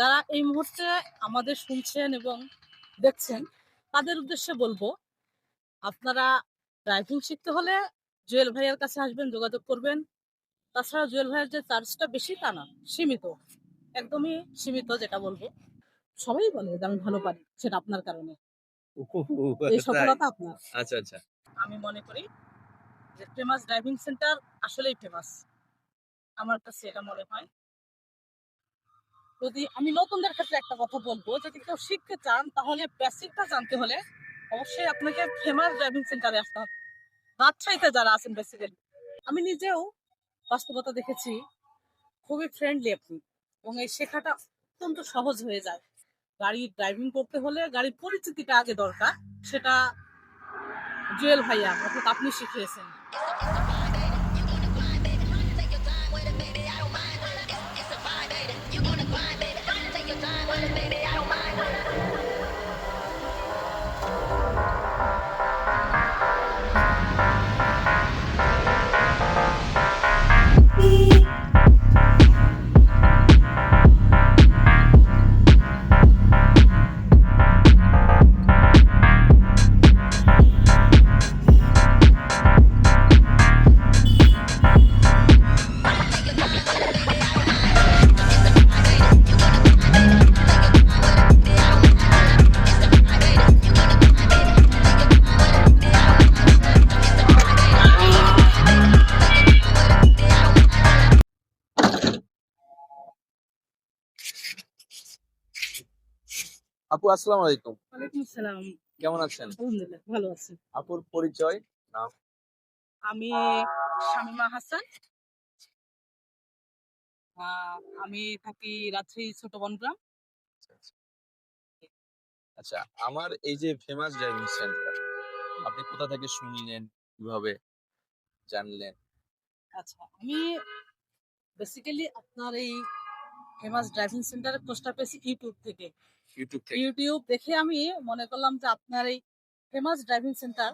যারা এই মুহূর্তে আমাদের শুনছেন এবং দেখছেন তাদের উদ্দেশ্যে বলব আপনারা ড্রাইভিং শিখতে হলে জুয়েল ভাইয়ের কাছে আসবেন যোগাযোগ করবেন। তাছাড়া জুয়েল ভাইয়ের যে চার্জটা বেশি তা না সীমিত। একদমই সীমিত যেটা বলব। সবাই বলে যে আমি ভালো পারি সেটা আপনার কারণে। এই সফলতা আপনার। আচ্ছা আচ্ছা। আমি মনে করি যে ফেমাস ড্রাইভিং সেন্টার আসলেই ফেমাস আমার কাছে এটা মনে হয়। যদি আমি নতুনদের ক্ষেত্রে একটা কথা বলব, যদি কেউ শিখতে চান, তাহলে বেসিকটা জানতে হলে অবশ্যই আপনাকে ফেমাস ড্রাইভিং সেন্টারে আসতে হবে। রাজশাহীতে যারা আছেন বেসিক্যালি আমি নিজেও বাস্তবতা দেখেছি, খুবই ফ্রেন্ডলি আপনি। এবং এই শেখাটা অত্যন্ত সহজ হয়ে যায়। গাড়ি ড্রাইভিং করতে হলে গাড়ির পরিচিতিটা আগে দরকার, সেটা জুয়েল ভাইয়া, অর্থাৎ আপনি শিখিয়েছেন। আপু আসসালামু আলাইকুম। ওয়ালাইকুম আসসালাম কেমন আছেন? আলহামদুলিল্লাহ ভালো আছি। আপুর পরিচয় নাম? আমি শামিমা হাসান। আমি থাকি রাত্রি ছোট বনগ্রাম আচ্ছা আমার এই যে ফেমাস ড্রাইভিং সেন্টার আপনি কোথা থেকে শুনলেন কীভাবে জানলেন? আচ্ছা আমি বেসিক্যালি আপনার এই ফেমাস ড্রাইভিং সেন্টারের পোস্টটা পেয়েছি ইউটিউব থেকে। ইউটিউব থেকে ইউটিউব দেখে আমি মনে করলাম যে আপনার এই ফেমাস ড্রাইভিং সেন্টার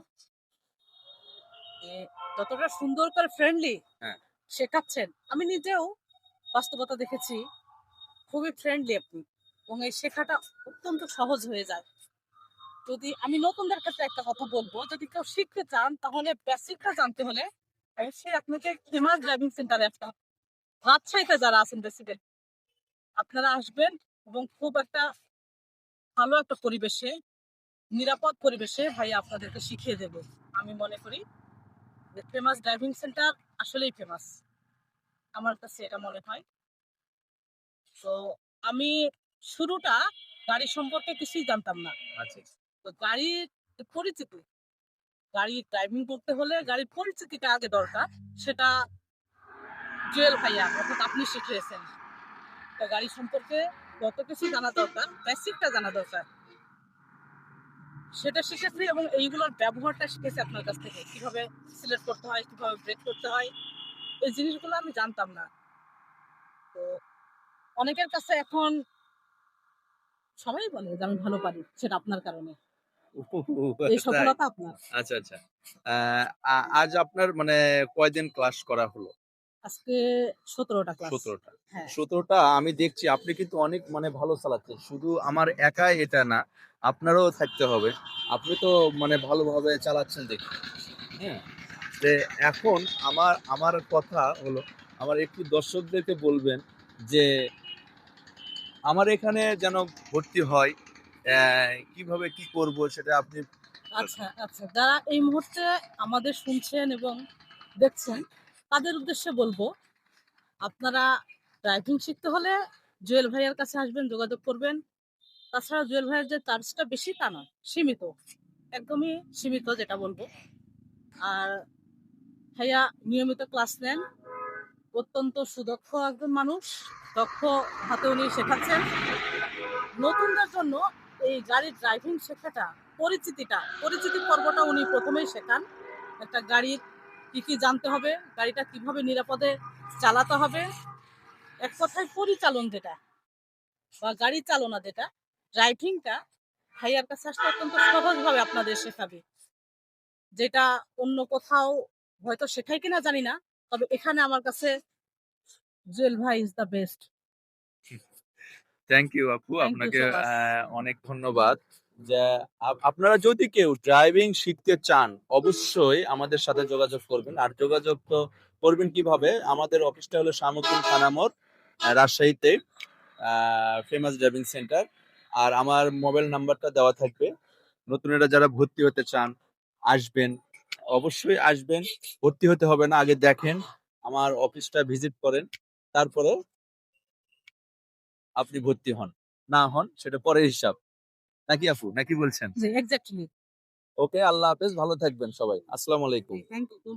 যতটা সুন্দর করে ফ্রেন্ডলি হ্যাঁ। শেখাচ্ছেন আমি নিজেও বাস্তবতা দেখেছি খুবই ফ্রেন্ডলি আপনি এবং এই শেখাটা অত্যন্ত সহজ হয়ে যায় যদি আমি নতুনদের ক্ষেত্রে একটা কথা বলব যদি কেউ শিখতে চান তাহলে বেসিকটা জানতে হলে অবশ্যই আপনাকে ফেমাস ড্রাইভিং সেন্টারে হবে রাজশাহীতে যারা আছেন বেসিক্যালি আপনারা আসবেন এবং খুব একটা ভালো একটা পরিবেশে নিরাপদ পরিবেশে ভাই আপনাদেরকে শিখিয়ে দেবে। আমি মনে করি যে ফেমাস ড্রাইভিং সেন্টার আসলেই ফেমাস আমার কাছে এটা মনে হয়। তো আমি শুরুটা গাড়ি সম্পর্কে কিছুই জানতাম না। আচ্ছা। তো গাড়ির যে পরিচিতি গাড়ি ড্রাইভিং করতে হলে গাড়ির পরিচিতিটা আগে দরকার। সেটা জুয়েল ভাইয়া অর্থাৎ আপনি শিখিয়েছেন। তো গাড়ি সম্পর্কে যত কিছু জানা দরকার বেসিকটা জানা দরকার। সেটা শিখেছি এবং এইগুলোর ব্যবহারটা শিখেছি আপনার কাছ থেকে। কীভাবে সিলেক্ট করতে হয় কীভাবে ব্রেক করতে হয় এই জিনিসগুলো আমি জানতাম না। তো অনেকের কাছে এখন সবাই বলে যে আমি ভালো পারি সেটা আপনার কারণে। এই সফলতা আপনার। আচ্ছা আচ্ছা। আহ, আজ আপনার মানে কয়দিন ক্লাস করা হলো? আজকে সতেরোটা সতেরোটা। হ্যাঁ। সতেরোটা আমি দেখছি আপনি কিন্তু অনেক মানে ভালো চালাচ্ছেন। শুধু আমার একাই এটা না আপনারও থাকতে হবে। আপনি তো মানে ভালোভাবে চালাচ্ছেন দেখি। হ্যাঁ? যে এখন আমার আমার কথা হলো আমার একটু দর্শকদেরকে বলবেন যে আমার এখানে যেন ভর্তি হয় আহ, কীভাবে কি করব সেটা আপনি আচ্ছা আচ্ছা। যারা এই মুহূর্তে আমাদের শুনছেন এবং দেখছেন তাদের উদ্দেশ্যে বলব, আপনারা ড্রাইভিং শিখতে হলে জুয়েল ভাইয়ের কাছে আসবেন, যোগাযোগ করবেন। তাছাড়া জুয়েল ভাইয়ের যে চার্জটা বেশি তা না সীমিত, একদমই সীমিত যেটা বলব। আর ভাইয়া নিয়মিত ক্লাস নেন, অত্যন্ত সুদক্ষ একজন মানুষ, দক্ষ হাতে উনি শেখাচ্ছেন। নতুনদের জন্য এই গাড়ির ড্রাইভিং শেখাটা, পরিচিতিটা, পরিচিতি পর্বটা উনি প্রথমেই শেখান। একটা গাড়ির কি কি জানতে হবে গাড়িটা কীভাবে নিরাপদে চালাতে হবে এক কথায় পরিচালন যেটা বা গাড়ি চালনা যেটা ড্রাইভিংটা ভাইয়ার কাছে আসলে অত্যন্ত সহজভাবে আপনাদের শেখাবে। যেটা অন্য কোথাও হয়তো শেখায় কিনা জানি না তবে এখানে আমার কাছে জুয়েল ভাই is the best thank you আপু। আপনাকে অনেক ধন্যবাদ। যে আপ- আপনারা যদি কেউ ড্রাইভিং শিখতে চান, অবশ্যই আমাদের সাথে যোগাযোগ করবেন। আর যোগাযোগ তো করবেন কীভাবে? আমাদের অফিসটা হলো শামুদ্দিন খানামোর রাজশাহীতে ফেমাস ড্রাইভিং সেন্টার আর আমার মোবাইল নাম্বারটা দেওয়া থাকবে। নতুনেরা যারা ভর্তি হতে চান, আসবেন। অবশ্যই আসবেন। ভর্তি হতে হবে না, আগে দেখেন। আমার অফিসটা ভিজিট করেন। তারপরে আপনি ভর্তি হন। না হন, সেটা পরের হিসাব। নাকি আপু? নাকি বলছেন? জি এক্স্যাক্টলি ওকে আল্লাহ হাফেজ ভালো থাকবেন সবাই। আসসালামু আলাইকুম। Thank you